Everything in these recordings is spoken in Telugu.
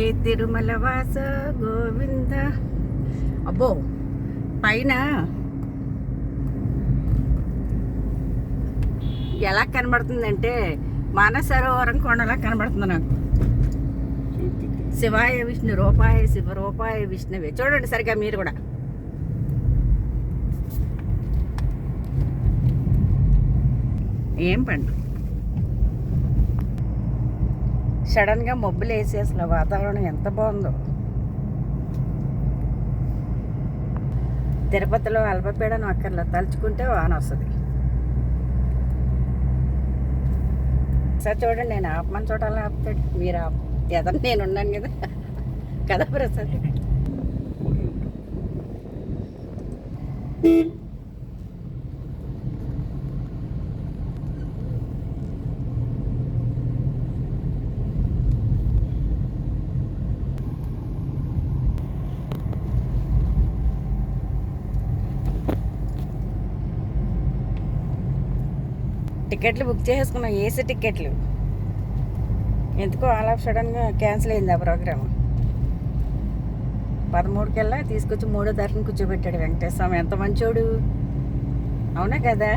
ఏ తిరుమల వాస గోవింద. అబ్బో పైన ఎలా కనబడుతుందంటే మానసరోవరం కొండలా కనబడుతుంది నాకు. శివాయ విష్ణు రూపాయ శివ రూపాయ విష్ణువే. చూడండి సరిగా మీరు కూడా. ఏం పండు? సడన్గా మబ్బులు వేసి అసలు వాతావరణం ఎంత బాగుందో. తిరుపతిలో అల్పపీడనం అక్కర్లో తలుచుకుంటే వాన వస్తుంది. సార్ చూడండి నేను ఆపమని చూడాలి ఆపుతాడు. మీరు ఆపు ఎదరు నేను ఉన్నాను కదా. కదా ప్రసాద్. టికెట్లు బుక్ చేసుకున్నాం ఏసీ టికెట్లు. ఎందుకో ఆల్ ఆఫ్ సడన్గా క్యాన్సిల్ అయింది ఆ ప్రోగ్రామ్ పదమూడుకెల్లా తీసుకొచ్చి మూడో తారీఖున కూర్చోబెట్టాడు వెంకటేశ్వర స్వామి ఎంత మంచోడు. అవునా కదా?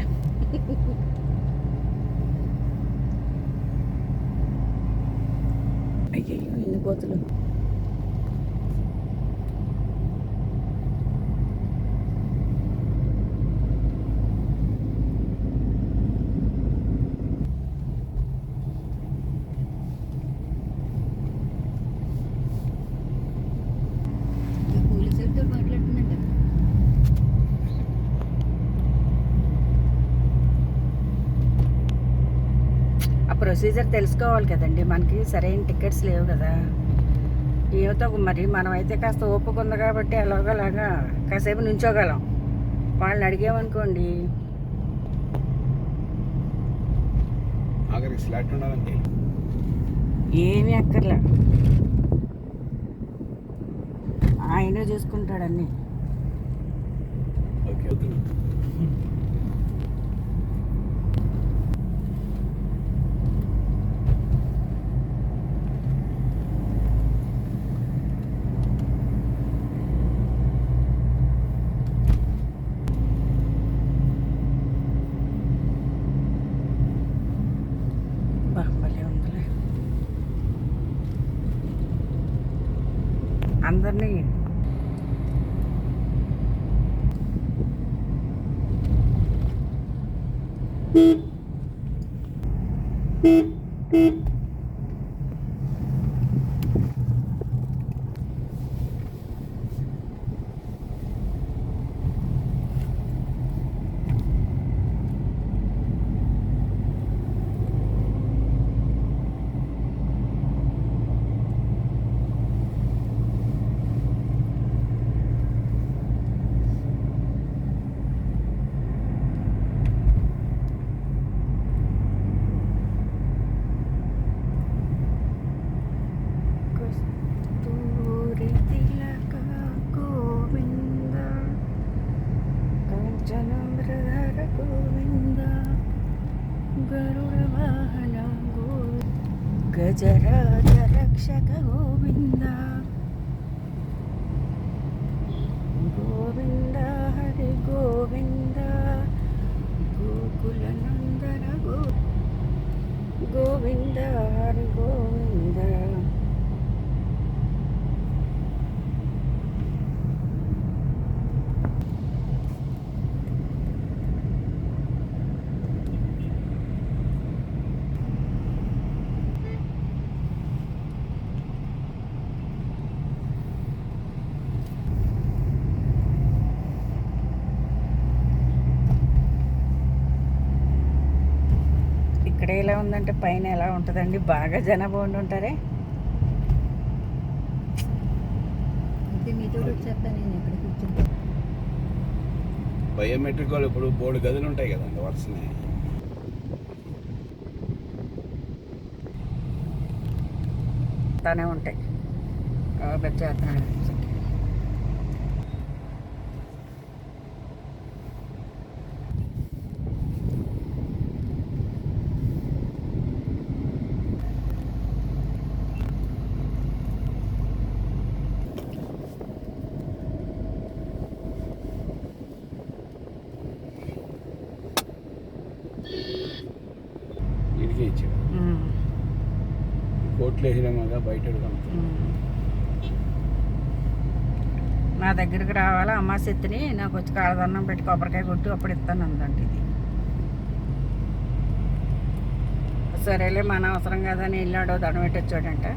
అయ్యో ఎన్ని కోతులు. ప్రొసీజర్ తెలుసుకోవాలి కదండి. మనకి సరైన టికెట్స్ లేవు కదా. ఏమితో మరి మనం అయితే కాస్త ఓపిక ఉంది కాబట్టి ఎలాగోలాగా కాసేపు నుంచోగలం. వాళ్ళని అడిగామనుకోండి. ఏమీ అక్కర్లే. ఆయనే చూసుకుంటాడన్నీ ఓకే అందరినీ కస్తూరి గజరాజ రక్షక గోవింద. గోవింద హరి గోవింద. గోకుల నందన గో గోవింద హరి గోవింద. ఎలా ఉందంటే పైన ఎలా ఉంటుందండి? బాగా జనాభా ఉండి ఉంటారే. బయోమెట్రిక్ వాళ్ళు ఇప్పుడు బోర్డు గదులు ఉంటాయి కదండి వరుసనే తానే ఉంటాయి. పెద్ద చేయించాడు కోట్లు వేసినామగా బయట నా దగ్గరికి రావాలా? అమ్మా శక్తిని నాకు వచ్చి కాలదన్నం పెట్టి కొబ్బరికాయ కొట్టు అప్పుడు ఇస్తాను అందండి ఇది. సరేలే మన అవసరం కదని వెళ్ళాడో దండం పెట్టొచ్చాడంటే.